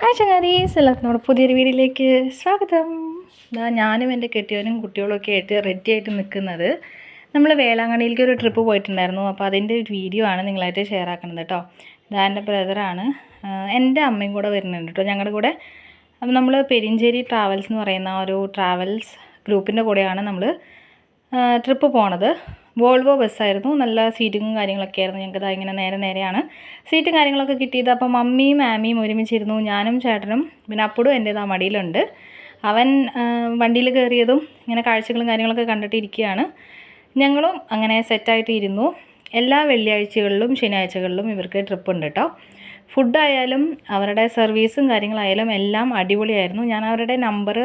Hi ചങ്ങാരീസ് എല്ലാവർക്കും നമ്മുടെ പുതിയൊരു വീഡിയോയിലേക്ക് സ്വാഗതം. ഇതാ ഞാനും എന്റെ കെട്ടിയവനും കുട്ടികളൊക്കെ ആയിട്ട് റെഡി ആയിട്ട് നിൽക്കുന്നത്. നമ്മൾ വേളാങ്കണ്ണിയിലേക്ക് ഒരു ട്രിപ്പ് പോയിട്ടുണ്ടായിരുന്നു. അപ്പോൾ അതിന്റെ ഒരു വീഡിയോ ആണ് നിങ്ങളായിട്ട് ഷെയർ ആക്കുന്നത് കേട്ടോ ഇതാ എന്റെ ബ്രദറാണ് എന്റെ അമ്മയും കൂടെ വരുന്നുണ്ട് കേട്ടോ ഞങ്ങളുടെ കൂടെ അപ്പോൾ നമ്മൾ പെരിഞ്ചേരി ട്രാവൽസ് എന്ന് പറയുന്ന ഒരു ട്രാവൽസ് ഗ്രൂപ്പിന്റെ കൂടെയാണ് നമ്മൾ ട്രിപ്പ് പോണത്. വോൾവോ ബസ്സായിരുന്നു. നല്ല സീറ്റിങ്ങും കാര്യങ്ങളൊക്കെ ആയിരുന്നു. ഞങ്ങൾക്ക് ഇതാ ഇങ്ങനെ നേരെ നേരെയാണ്. സീറ്റും കാര്യങ്ങളൊക്കെ കിട്ടിയത് അപ്പോൾ മമ്മിയും മാമിയും ഒരുമിച്ചിരുന്നു. ഞാനും ചേട്ടനും പിന്നെ അപ്പടും എന്റേത് ആ മടിയിലുണ്ട്. അവൻ വണ്ടിയിൽ കയറിയതും ഇങ്ങനെ കാഴ്ചകളും കാര്യങ്ങളൊക്കെ കണ്ടിട്ടിരിക്കുകയാണ് ഞങ്ങളും അങ്ങനെ സെറ്റായിട്ട് ഇരുന്നു. എല്ലാ വെള്ളിയാഴ്ചകളിലും ശനിയാഴ്ചകളിലും ഇവർക്ക് ട്രിപ്പ് ഉണ്ട് കേട്ടോ ഫുഡായാലും അവരുടെ സർവീസും കാര്യങ്ങളായാലും എല്ലാം അടിപൊളിയായിരുന്നു. ഞാൻ അവരുടെ നമ്പർ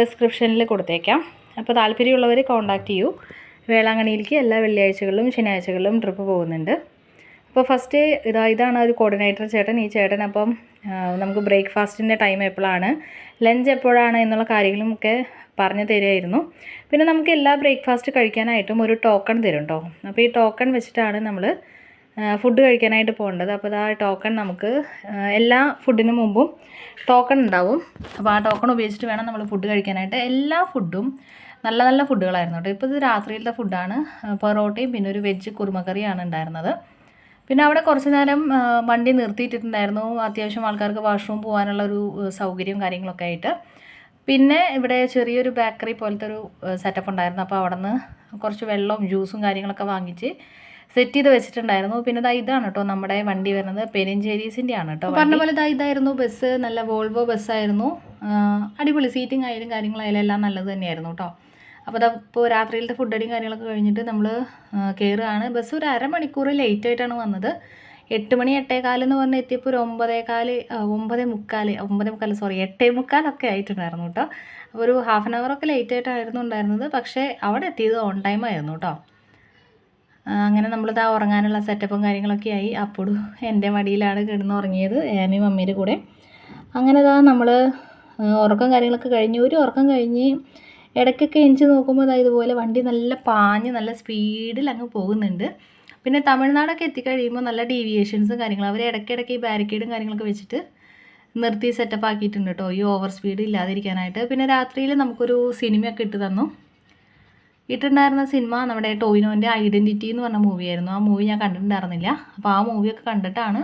ഡിസ്ക്രിപ്ഷനിൽ കൊടുത്തേക്കാം. അപ്പോൾ താല്പര്യമുള്ളവർ കോൺടാക്റ്റ് ചെയ്യൂ. വേളാങ്കണ്ണിയിലേക്ക് എല്ലാ വെള്ളിയാഴ്ചകളിലും ശനിയാഴ്ചകളിലും ട്രിപ്പ് പോകുന്നുണ്ട്. അപ്പോൾ ഫസ്റ്റ് ഇതാ ഇതാണ് ഒരു കോർഡിനേറ്റർ ചേട്ടൻ. ഈ ചേട്ടൻ അപ്പം നമുക്ക് ബ്രേക്ക്ഫാസ്റ്റിന്റെ ടൈം എപ്പോഴാണ് ലഞ്ച് എപ്പോഴാണ് എന്നുള്ള കാര്യങ്ങളുമൊക്കെ പറഞ്ഞു തരുമായിരുന്നു പിന്നെ നമുക്ക് എല്ലാ ബ്രേക്ക്ഫാസ്റ്റ് കഴിക്കാനായിട്ടും ഒരു ടോക്കൺ തരും കേട്ടോ അപ്പോൾ ഈ ടോക്കൺ വെച്ചിട്ടാണ് നമ്മൾ ഫുഡ് കഴിക്കാനായിട്ട് പോകേണ്ടത്. അപ്പോൾ ആ ടോക്കൺ നമുക്ക് എല്ലാ ഫുഡിന് മുമ്പും ടോക്കൺ ഉണ്ടാവും. അപ്പോൾ ആ ടോക്കൺ ഉപയോഗിച്ചിട്ട് വേണം നമ്മൾ ഫുഡ് കഴിക്കാനായിട്ട്. എല്ലാ ഫുഡും നല്ല നല്ല ഫുഡുകളായിരുന്നു കേട്ടോ. ഇപ്പോൾ ഇത് രാത്രിയിലത്തെ ഫുഡാണ്. പൊറോട്ടയും പിന്നെ ഒരു വെജ് കുറുമക്കറിയാണ് ഉണ്ടായിരുന്നത്. പിന്നെ അവിടെ കുറച്ച് നേരം വണ്ടി നിർത്തിയിട്ടിട്ടുണ്ടായിരുന്നു. അത്യാവശ്യം ആൾക്കാർക്ക് വാഷ്റൂം പോകാനുള്ള ഒരു സൗകര്യവും കാര്യങ്ങളൊക്കെ ആയിട്ട്. പിന്നെ ഇവിടെ ചെറിയൊരു ബേക്കറി പോലത്തെ ഒരു സെറ്റപ്പ് ഉണ്ടായിരുന്നു. അപ്പോൾ അവിടെ നിന്ന് കുറച്ച് വെള്ളവും ജ്യൂസും കാര്യങ്ങളൊക്കെ വാങ്ങിച്ച് സെറ്റ് ചെയ്ത് വെച്ചിട്ടുണ്ടായിരുന്നു. പിന്നെ ഇതാ ഇതാണ് കേട്ടോ നമ്മുടെ വണ്ടി വരുന്നത്. പെരിഞ്ചേരീസിന്റെ ആണ് കേട്ടോ പറഞ്ഞ പോലെ ഇതാ ഇതായിരുന്നു ബസ് നല്ല വോൾവോ ബസ്സായിരുന്നു അടിപൊളി സീറ്റിംഗ് ആയാലും കാര്യങ്ങളായാലും എല്ലാം നല്ലത് തന്നെയായിരുന്നു കേട്ടോ. അപ്പോൾ ദാ ഇപ്പോൾ രാത്രിയിലത്തെ ഫുഡ് അടിയും കാര്യങ്ങളൊക്കെ കഴിഞ്ഞിട്ട് നമ്മൾ കയറുകയാണ് ബസ് ഒരു അരമണിക്കൂർ ലേറ്റ് ആയിട്ടാണ് വന്നത്. എട്ട് മണി എട്ടേകാൽ എന്ന് പറഞ്ഞ് എത്തിയപ്പോൾ ഒരു ഒമ്പതേകാൽ ആ, ഒമ്പതേ മുക്കാൽ ഒമ്പതേ മുക്കാൽ സോറി എട്ടേ മുക്കാലൊക്കെ ആയിട്ടുണ്ടായിരുന്നു കേട്ടോ. അപ്പോൾ ഒരു ഹാഫ് ആൻ അവറൊക്കെ ലേറ്റ് ആയിട്ടായിരുന്നു ഉണ്ടായിരുന്നത്. പക്ഷേ അവിടെ എത്തിയത് ഓൺ ടൈം ആയിരുന്നു കേട്ടോ. അങ്ങനെ അങ്ങനെ നമ്മളിതാ ഉറങ്ങാനുള്ള സെറ്റപ്പും കാര്യങ്ങളൊക്കെ ആയി. അപ്പോഴും എന്റെ മടിയിലാണ് കിടന്ന് ഉറങ്ങിയത് ഏമി മമ്മിയുടെ കൂടെ. അങ്ങനെ ഇതാ നമ്മൾ ഉറക്കം കാര്യങ്ങളൊക്കെ കഴിഞ്ഞ് ഒരു ഉറക്കം കഴിഞ്ഞ് ഇടയ്ക്കൊക്കെ എണിച്ച് നോക്കുമ്പോൾ അതായത് ഇതുപോലെ വണ്ടി നല്ല പാഞ്ഞ് നല്ല സ്പീഡിൽ അങ്ങ് പോകുന്നുണ്ട്. പിന്നെ തമിഴ്നാടൊക്കെ എത്തിക്കഴിയുമ്പോൾ നല്ല ഡീവിയേഷൻസും കാര്യങ്ങളും. അവർ ഇടയ്ക്കിടയ്ക്ക് ഈ ബാരിക്കേഡും കാര്യങ്ങളൊക്കെ വെച്ചിട്ട് നിർത്തി സെറ്റപ്പ് ആക്കിയിട്ടുണ്ട് കേട്ടോ. ഈ ഓവർ സ്പീഡ് ഇല്ലാതിരിക്കാനായിട്ട്. പിന്നെ രാത്രിയിൽ നമുക്കൊരു സിനിമയൊക്കെ ഇട്ട് തന്നു. ഇട്ടുണ്ടായിരുന്ന സിനിമ നമ്മുടെ ടോയിനോന്റെ ഐഡന്റിറ്റി എന്ന് പറഞ്ഞ മൂവിയായിരുന്നു. ആ മൂവി ഞാൻ കണ്ടിട്ടുണ്ടായിരുന്നില്ല. അപ്പോൾ ആ മൂവിയൊക്കെ കണ്ടിട്ടാണ്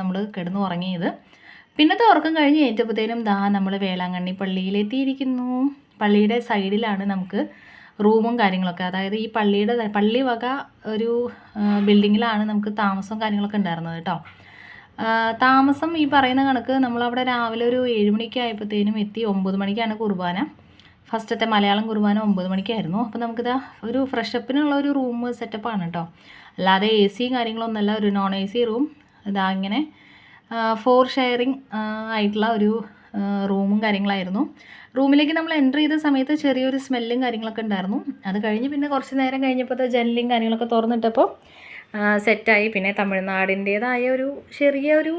നമ്മൾ കിടന്ന് ഉറങ്ങിയത്. പിന്നത്തെ ഉറക്കം കഴിഞ്ഞ് ഏറ്റപ്പോഴത്തേനും ദാ നമ്മൾ വേളാങ്കണ്ണി പള്ളിയിലെത്തിയിരിക്കുന്നു പള്ളിയുടെ സൈഡിലാണ് നമുക്ക് റൂമും കാര്യങ്ങളൊക്കെ. അതായത് ഈ പള്ളിയുടെ പള്ളി വക ഒരു ബിൽഡിങ്ങിലാണ് നമുക്ക് താമസവും കാര്യങ്ങളൊക്കെ ഉണ്ടായിരുന്നത് കേട്ടോ. താമസം ഈ പറയുന്ന കണക്ക് നമ്മളവിടെ രാവിലെ ഒരു ഏഴ് മണിക്ക് ആയപ്പോഴത്തേനും എത്തി ഒമ്പത് മണിക്കാണ് കുർബാന. ഫസ്റ്റത്തെ മലയാളം കുർബാന ഒമ്പത് മണിക്കായിരുന്നു. അപ്പോൾ നമുക്കിത് ഒരു ഫ്രഷപ്പിനുള്ള ഒരു റൂം സെറ്റപ്പാണ് കേട്ടോ. അല്ലാതെ എ സിയും കാര്യങ്ങളൊന്നുമല്ല ഒരു നോൺ എ സി റൂം ഇതാ ഇങ്ങനെ ഫോർ ഷെയറിങ് ആയിട്ടുള്ള ഒരു റൂമും കാര്യങ്ങളായിരുന്നു. റൂമിലേക്ക് നമ്മൾ എന്റർ ചെയ്ത സമയത്ത് ചെറിയൊരു സ്മെല്ലും കാര്യങ്ങളൊക്കെ ഉണ്ടായിരുന്നു. അത് കഴിഞ്ഞ് പിന്നെ കുറച്ച് നേരം കഴിഞ്ഞപ്പോൾ ജനലും കാര്യങ്ങളൊക്കെ തുറന്നിട്ടപ്പോൾ സെറ്റായി. പിന്നെ തമിഴ്നാടിന്റേതായ ഒരു ചെറിയ ഒരു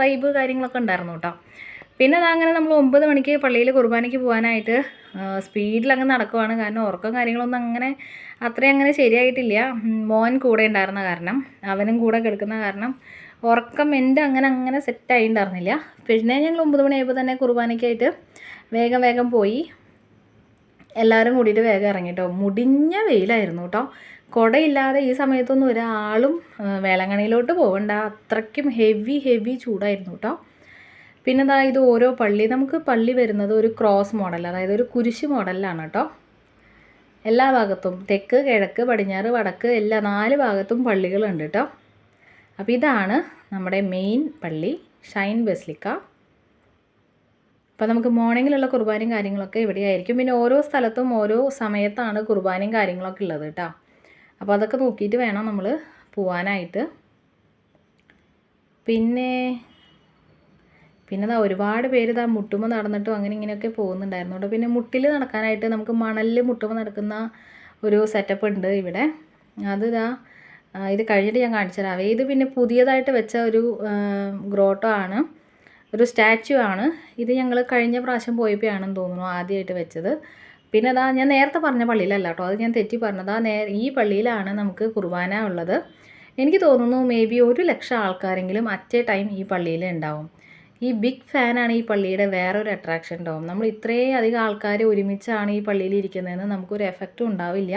വൈബ് കാര്യങ്ങളൊക്കെ ഉണ്ടായിരുന്നു കേട്ടോ. പിന്നെ അതങ്ങനെ നമ്മൾ ഒമ്പത് മണിക്ക് പള്ളിയിൽ കുർബാനയ്ക്ക് പോകാനായിട്ട് സ്പീഡിൽ അങ്ങ് നടക്കുവാണ്. കാരണം ഉറക്കം കാര്യങ്ങളൊന്നും അങ്ങനെ അത്രയും അങ്ങനെ ശരിയായിട്ടില്ല. മോൻ കൂടെ ഉണ്ടായിരുന്ന കാരണം അവനും കൂടെ കിടക്കുന്ന കാരണം ഉറക്കം എന്റെ അങ്ങനെ അങ്ങനെ സെറ്റായി ഉണ്ടായിരുന്നില്ല പിന്നെ ഞങ്ങൾ ഒമ്പത് മണിയായപ്പോൾ തന്നെ കുർബാനയ്ക്കായിട്ട് വേഗം വേഗം പോയി. എല്ലാവരും കൂടിയിട്ട് വേഗം ഇറങ്ങി കേട്ടോ മുടിഞ്ഞ വെയിലായിരുന്നു കേട്ടോ കുടയില്ലാതെ ഈ സമയത്തൊന്നും ഒരാളും ആ, വേളാങ്കണ്ണിയിലോട്ട് പോകണ്ട അത്രയ്ക്കും ഹെവി ഹെവി ചൂടായിരുന്നു കേട്ടോ പിന്നെ ദാ ഇത് ഓരോ പള്ളി നമുക്ക് പള്ളി വരുന്നത് ഒരു ക്രോസ് മോഡൽ അതായത് ഒരു കുരിശ് മോഡലിലാണ് കേട്ടോ എല്ലാ ഭാഗത്തും തെക്ക് കിഴക്ക് പടിഞ്ഞാറ് വടക്ക് എല്ലാ നാല് ഭാഗത്തും പള്ളികളുണ്ട് കേട്ടോ അപ്പോൾ ഇതാണ് നമ്മുടെ മെയിൻ പള്ളി ഷൈൻ ബെസ്ലിക്ക അപ്പോൾ നമുക്ക് മോർണിംഗിലുള്ള കുർബാനയും കാര്യങ്ങളൊക്കെ ഇവിടെയായിരിക്കും. പിന്നെ ഓരോ സ്ഥലത്തും ഓരോ സമയത്താണ് കുർബാനയും കാര്യങ്ങളൊക്കെ ഉള്ളത് കേട്ടോ അപ്പോൾ അതൊക്കെ നോക്കിയിട്ട് വേണം നമ്മൾ പോവാനായിട്ട്. പിന്നെ പിന്നെ ദാ ഒരുപാട് പേര് ഇതാ മുട്ടുമ്പോൾ നടന്നിട്ടും അങ്ങനെ ഇങ്ങനെയൊക്കെ പോകുന്നുണ്ടായിരുന്നു കേട്ടോ പിന്നെ മുട്ടിൽ നടക്കാനായിട്ട് നമുക്ക് മണലിൽ മുട്ടുമ്പോൾ നടക്കുന്ന ഒരു സെറ്റപ്പ് ഉണ്ട് ഇവിടെ. അത് ഇതാ ഇത് കഴിഞ്ഞിട്ട് ഞാൻ കാണിച്ചു തരാം ഇത് പിന്നെ പുതിയതായിട്ട് വെച്ച ഒരു ഗ്രോട്ടോ ആണ്. ഒരു സ്റ്റാച്ചു ആണ്. ഇത് ഞങ്ങൾ കഴിഞ്ഞ പ്രാവശ്യം പോയപ്പോഴാണെന്ന് തോന്നുന്നു ആദ്യമായിട്ട് വെച്ചത്. പിന്നെ അതാ ഞാൻ നേരത്തെ പറഞ്ഞ പള്ളിയിലല്ല കേട്ടോ അത് ഞാൻ തെറ്റി പറഞ്ഞതാ. നേ ഈ പള്ളിയിലാണ് നമുക്ക് കുർബാന ഉള്ളത്. എനിക്ക് തോന്നുന്നു മേ ബി ഒരു ലക്ഷം ആൾക്കാരെങ്കിലും അറ്റ് ടൈം ഈ പള്ളിയിൽ ഉണ്ടാവും. ഈ ബിഗ് ഫാനാണ് ഈ പള്ളിയുടെ വേറൊരു അട്രാക്ഷൻ ഉണ്ടാവും നമ്മൾ ഇത്രയും അധികം ആൾക്കാർ ഒരുമിച്ചാണ് ഈ പള്ളിയിൽ ഇരിക്കുന്നതെന്ന് നമുക്കൊരു എഫക്റ്റും ഉണ്ടാവില്ല.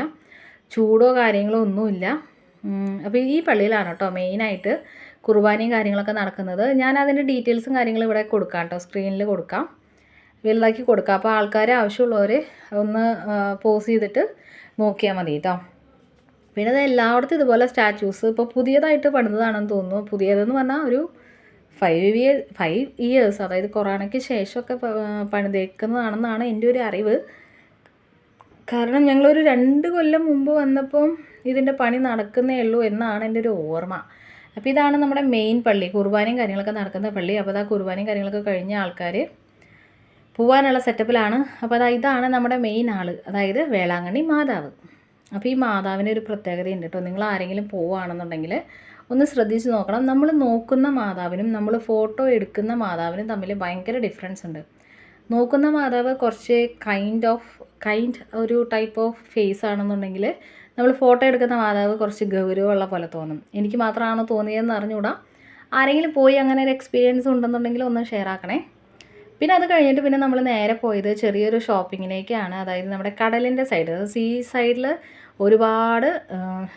ചൂടോ കാര്യങ്ങളോ ഒന്നുമില്ല. അപ്പോൾ ഈ പള്ളിയിലാണ് കേട്ടോ മെയിനായിട്ട് കുർബാനയും കാര്യങ്ങളൊക്കെ നടക്കുന്നത്. ഞാൻ അതിന്റെ ഡീറ്റെയിൽസും കാര്യങ്ങളും ഇവിടെ കൊടുക്കാം കേട്ടോ സ്ക്രീനിൽ കൊടുക്കാം. വലുതാക്കി കൊടുക്കാം. അപ്പോൾ ആൾക്കാർ ആവശ്യമുള്ളവർ ഒന്ന് പോസ് ചെയ്തിട്ട് നോക്കിയാൽ മതി കേട്ടോ. പിന്നെ അത് എല്ലായിടത്തും ഇതുപോലെ സ്റ്റാച്യൂസ് ഇപ്പോൾ പുതിയതായിട്ട് പണിതതാണെന്ന് തോന്നുന്നു. പുതിയതെന്ന് പറഞ്ഞാൽ ഒരു ഫൈവ് ഇയർ ഫൈവ് ഇയേഴ്സ് അതായത് കൊറോണയ്ക്ക് ശേഷമൊക്കെ പണിതേക്കുന്നതാണെന്നാണ് എന്റെ ഒരു അറിവ്. കാരണം ഞങ്ങളൊരു രണ്ട് കൊല്ലം മുമ്പ് വന്നപ്പം ഇതിന്റെ പണി നടക്കുന്നേ ഉള്ളൂ എന്നാണ് എന്റെ ഒരു ഓർമ്മ. അപ്പോൾ ഇതാണ് നമ്മുടെ മെയിൻ പള്ളി. കുർബാനയും കാര്യങ്ങളൊക്കെ നടക്കുന്ന പള്ളി. അപ്പോൾ അതാ കുർബാനയും കാര്യങ്ങളൊക്കെ കഴിഞ്ഞ ആൾക്കാർ പോവാനുള്ള സെറ്റപ്പിലാണ്. അപ്പോൾ അതാ ഇതാണ് നമ്മുടെ മെയിൻ ആൾ അതായത് വേളാങ്കണ്ണി മാതാവ്. അപ്പോൾ ഈ മാതാവിന്റെ ഒരു പ്രത്യേകതയുണ്ട് കേട്ടോ. നിങ്ങൾ ആരെങ്കിലും പോവുകയാണെന്നുണ്ടെങ്കിൽ ഒന്ന് ശ്രദ്ധിച്ച് നോക്കണം. നമ്മൾ നോക്കുന്ന മാതാവിനും നമ്മൾ ഫോട്ടോ എടുക്കുന്ന മാതാവിനും തമ്മിൽ ഭയങ്കര ഡിഫറൻസ് ഉണ്ട്. നോക്കുന്ന മാതാവ് കുറച്ച് കൈൻഡ് ഓഫ് കൈൻഡ് ഒരു ടൈപ്പ് ഓഫ് ഫേസ് ആണെന്നുണ്ടെങ്കിൽ നമ്മൾ ഫോട്ടോ എടുക്കുന്ന മാതാവ് കുറച്ച് ഗൗരവമുള്ള പോലെ തോന്നും. എനിക്ക് മാത്രമാണോ തോന്നിയതെന്ന് അറിഞ്ഞുകൂടാ? ആരെങ്കിലും പോയി അങ്ങനെ ഒരു എക്സ്പീരിയൻസ് ഉണ്ടെന്നുണ്ടെങ്കിൽ ഒന്ന് ഷെയർ ആക്കണേ. പിന്നെ അത് കഴിഞ്ഞിട്ട് പിന്നെ നമ്മൾ നേരെ പോയത് ചെറിയൊരു ഷോപ്പിങ്ങിലേക്കാണ് അതായത് നമ്മുടെ കടലിന്റെ സൈഡ് സീ സൈഡിൽ ഒരുപാട്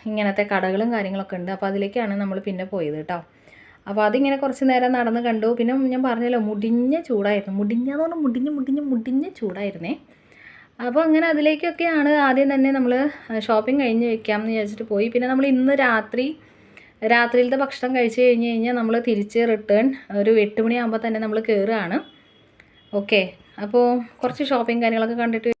ഇങ്ങനത്തെ കടകളും കാര്യങ്ങളൊക്കെ ഉണ്ട്. അപ്പോൾ അതിലേക്കാണ് നമ്മൾ പിന്നെ പോയത് കേട്ടോ അപ്പോൾ അതിങ്ങനെ കുറച്ച് നേരം നടന്ന് കണ്ടു. പിന്നെ ഞാൻ പറഞ്ഞല്ലോ മുടിഞ്ഞ ചൂടായിരുന്നു. മുടിഞ്ഞതെന്ന് പറഞ്ഞാൽ മുടിഞ്ഞ് മുടിഞ്ഞ് മുടിഞ്ഞ ചൂടായിരുന്നേ. അപ്പോൾ അങ്ങനെ അതിലേക്കൊക്കെയാണ് ആദ്യം തന്നെ നമ്മൾ ഷോപ്പിംഗ് കഴിഞ്ഞ് വെക്കാം എന്ന് വിചാരിച്ചിട്ട് പോയി. പിന്നെ നമ്മൾ ഇന്ന് രാത്രി രാത്രിയിലത്തെ ഭക്ഷണം കഴിച്ച് കഴിഞ്ഞ് കഴിഞ്ഞാൽ നമ്മൾ തിരിച്ച് റിട്ടേൺ ഒരു എട്ട് മണിയാകുമ്പോൾ തന്നെ നമ്മൾ കയറുകയാണ് ഓക്കെ അപ്പോൾ കുറച്ച് ഷോപ്പിംഗ് കാര്യങ്ങളൊക്കെ കണ്ടിട്ട്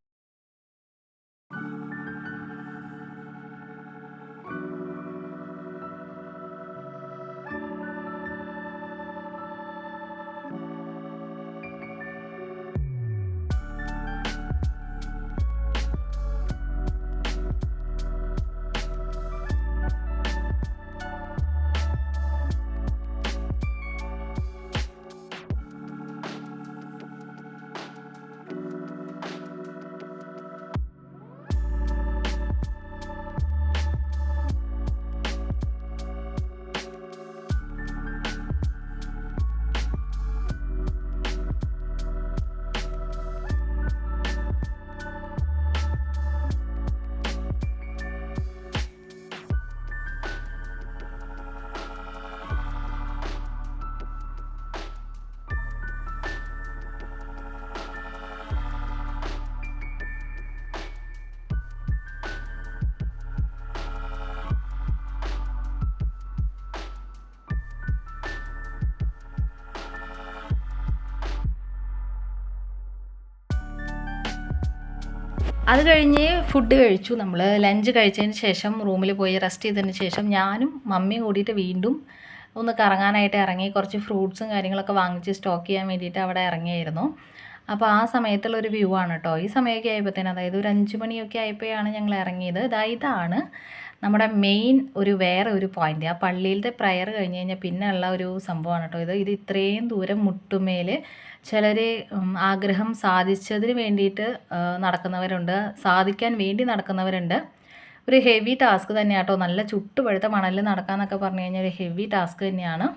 അത് കഴിഞ്ഞ് ഫുഡ് കഴിച്ചു. നമ്മൾ ലഞ്ച് കഴിച്ചതിന് ശേഷം റൂമിൽ പോയി റെസ്റ്റ് ചെയ്തതിന് ശേഷം ഞാനും മമ്മിയും കൂടിയിട്ട് വീണ്ടും ഒന്ന് കറങ്ങാനായിട്ട് ഇറങ്ങി. കുറച്ച് ഫ്രൂട്ട്സും കാര്യങ്ങളൊക്കെ വാങ്ങിച്ച് സ്റ്റോക്ക് ചെയ്യാൻ വേണ്ടിയിട്ട് അവിടെ ഇറങ്ങിയായിരുന്നു. അപ്പോൾ ആ സമയത്തുള്ള ഒരു വ്യൂ ആണ് കേട്ടോ ഈ സമയമൊക്കെ ആയപ്പോഴത്തേന് അതായത് ഒരു അഞ്ച് മണിയൊക്കെ ആയപ്പോഴാണ് ഞങ്ങൾ ഇറങ്ങിയത്. ഇതാ ഇതാണ് നമ്മുടെ മെയിൻ ഒരു വേറെ ഒരു പോയിന്റ് ആ പള്ളിയിലത്തെ പ്രയർ കഴിഞ്ഞ് കഴിഞ്ഞാൽ പിന്നെ ഉള്ള ഒരു സംഭവമാണ് കേട്ടോ ഇത്. ഇത് ഇത്രയും ദൂരം മുട്ടുമേൽ ചിലർ ആഗ്രഹം സാധിച്ചതിന് വേണ്ടിയിട്ട് നടക്കുന്നവരുണ്ട്. സാധിക്കാൻ വേണ്ടി നടക്കുന്നവരുണ്ട്. ഒരു ഹെവി ടാസ്ക് തന്നെയാണ് കേട്ടോ. നല്ല ചുട്ടുപഴുത്ത മണലിൽ നടക്കാമെന്നൊക്കെ പറഞ്ഞു കഴിഞ്ഞാൽ ഒരു ഹെവി ടാസ്ക് തന്നെയാണ്.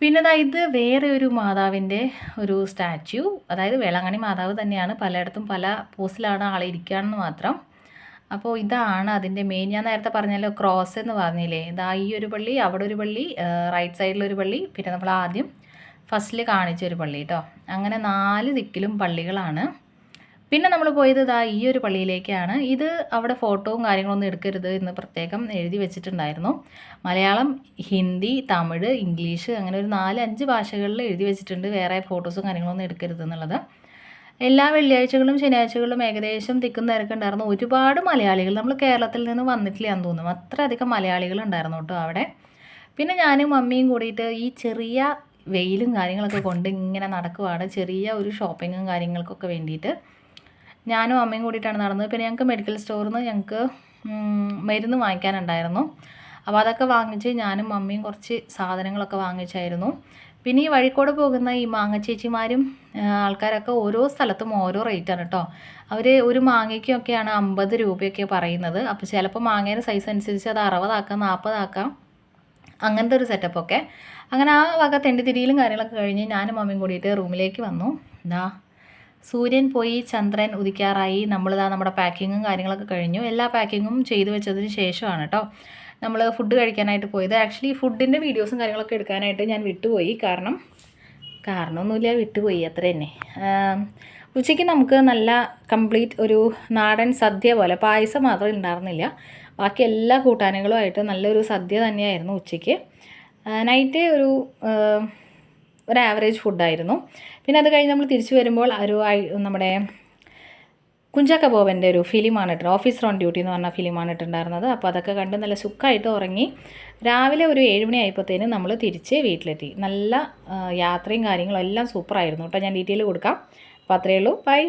പിന്നെ ഇത് വേറെ ഒരു മാതാവിന്റെ ഒരു സ്റ്റാച്യു അതായത് വേളാങ്കണ്ണി മാതാവ് തന്നെയാണ് പലയിടത്തും പല പോസ്റ്റിലാണ് ആളെ ഇരിക്കുകയാണെന്ന് മാത്രം. അപ്പോൾ ഇതാണ് അതിന്റെ മെയിൻ ഞാൻ നേരത്തെ പറഞ്ഞല്ലോ ക്രോസ് എന്ന് പറഞ്ഞില്ലേ? ഇതാ ഈ ഒരു പള്ളി അവിടെ ഒരു പള്ളി റൈറ്റ് സൈഡിലൊരു പള്ളി പിന്നെ നമ്മൾ ആദ്യം ഫസ്റ്റിൽ കാണിച്ച ഒരു പള്ളി കേട്ടോ അങ്ങനെ നാല് ദിക്കിലും പള്ളികളാണ്. പിന്നെ നമ്മൾ പോയത് ഇതാ ഈ ഒരു പള്ളിയിലേക്കാണ്. ഇത് അവിടെ ഫോട്ടോവും കാര്യങ്ങളൊന്നും എടുക്കരുത് എന്ന് പ്രത്യേകം എഴുതി വെച്ചിട്ടുണ്ടായിരുന്നു. മലയാളം ഹിന്ദി തമിഴ് ഇംഗ്ലീഷ് അങ്ങനെ ഒരു നാല് അഞ്ച് ഭാഷകളിൽ എഴുതി വെച്ചിട്ടുണ്ട്. വേറെ ഫോട്ടോസും കാര്യങ്ങളൊന്നും എടുക്കരുത് എന്നുള്ളത്. എല്ലാ വെള്ളിയാഴ്ചകളും ശനിയാഴ്ചകളും ഏകദേശം തിക്കും തിരക്കുണ്ടായിരുന്നു ഒരുപാട് മലയാളികൾ നമ്മൾ കേരളത്തിൽ നിന്ന് വന്നിട്ടില്ല എന്ന് തോന്നുന്നു. അത്രയധികം മലയാളികൾ ഉണ്ടായിരുന്നു കേട്ടോ അവിടെ. പിന്നെ ഞാനും മമ്മിയും കൂടിയിട്ട് ഈ ചെറിയ വെയിലും കാര്യങ്ങളൊക്കെ കൊണ്ട് ഇങ്ങനെ നടക്കുവാണ്. ചെറിയ ഒരു ഷോപ്പിങ്ങും കാര്യങ്ങൾക്കൊക്കെ വേണ്ടിയിട്ട് ഞാനും അമ്മയും കൂടിയിട്ടാണ് നടന്നത്. പിന്നെ ഞങ്ങൾക്ക് മെഡിക്കൽ സ്റ്റോറിൽ നിന്ന് ഞങ്ങൾക്ക് മരുന്ന് വാങ്ങിക്കാനുണ്ടായിരുന്നു. അപ്പോൾ അതൊക്കെ വാങ്ങിച്ച് ഞാനും മമ്മിയും കുറച്ച് സാധനങ്ങളൊക്കെ വാങ്ങിച്ചായിരുന്നു. പിന്നെ ഈ വഴിക്കോട് പോകുന്ന ഈ മാങ്ങ ചേച്ചിമാരും ആൾക്കാരൊക്കെ ഓരോ സ്ഥലത്തും ഓരോ റേറ്റാണ് കേട്ടോ അവർ ഒരു മാങ്ങയ്ക്കൊക്കെയാണ് അമ്പത് രൂപയൊക്കെ പറയുന്നത്. അപ്പോൾ ചിലപ്പോൾ മാങ്ങയുടെ സൈസ് അനുസരിച്ച് അത് അറുപതാക്കാം നാൽപ്പതാക്കാം അങ്ങനത്തെ ഒരു സെറ്റപ്പൊക്കെ അങ്ങനെ ആ വക തെണ്ടിതിരിയിലും കാര്യങ്ങളൊക്കെ കഴിഞ്ഞ് ഞാനും മമ്മിയും കൂടിയിട്ട് റൂമിലേക്ക് വന്നു. എന്താ സൂര്യൻ പോയി ചന്ദ്രൻ ഉദിക്കാറായി. നമ്മളിതാ നമ്മുടെ പാക്കിങ്ങും കാര്യങ്ങളൊക്കെ കഴിഞ്ഞു. എല്ലാ പാക്കിങ്ങും ചെയ്തു വെച്ചതിന് ശേഷമാണ് കേട്ടോ നമ്മൾ ഫുഡ് കഴിക്കാനായിട്ട് പോയത്. ആക്ച്വലി ഫുഡിന്റെ വീഡിയോസും കാര്യങ്ങളൊക്കെ എടുക്കാനായിട്ട് ഞാൻ വിട്ടുപോയി. കാരണം കാരണമൊന്നുമില്ല വിട്ടുപോയി അത്ര തന്നെ. ഉച്ചയ്ക്ക് നമുക്ക് നല്ല കംപ്ലീറ്റ് ഒരു നാടൻ സദ്യ പോലെ പായസം മാത്രം ഉണ്ടായിരുന്നില്ല ബാക്കി എല്ലാ കൂട്ടാനുകളുമായിട്ട് നല്ലൊരു സദ്യ തന്നെയായിരുന്നു ഉച്ചയ്ക്ക്. നൈറ്റ് ഒരു ഒരു ആവറേജ് ഫുഡായിരുന്നു പിന്നെ അത് കഴിഞ്ഞ് നമ്മൾ തിരിച്ചു വരുമ്പോൾ ഒരു നമ്മുടെ കുഞ്ചാക്ക ബോബന്റെ ഒരു ഫിലിമാണ് ഇട്ടത് ഓഫീസർ ഓൺ ഡ്യൂട്ടി എന്ന് പറഞ്ഞ ഫിലിമാണ് ഇട്ടുണ്ടായിരുന്നത് അപ്പോൾ അതൊക്കെ കണ്ട് നല്ല സുഖമായിട്ട് ഉറങ്ങി രാവിലെ ഒരു ഏഴ് ആയപ്പോഴത്തേനും നമ്മൾ തിരിച്ച് വീട്ടിലെത്തി. നല്ല യാത്രയും കാര്യങ്ങളും എല്ലാം സൂപ്പറായിരുന്നു കേട്ടോ ഞാൻ ഡീറ്റെയിൽ കൊടുക്കാം. അപ്പോൾ അത്രയേ ഉള്ളൂ. ബൈ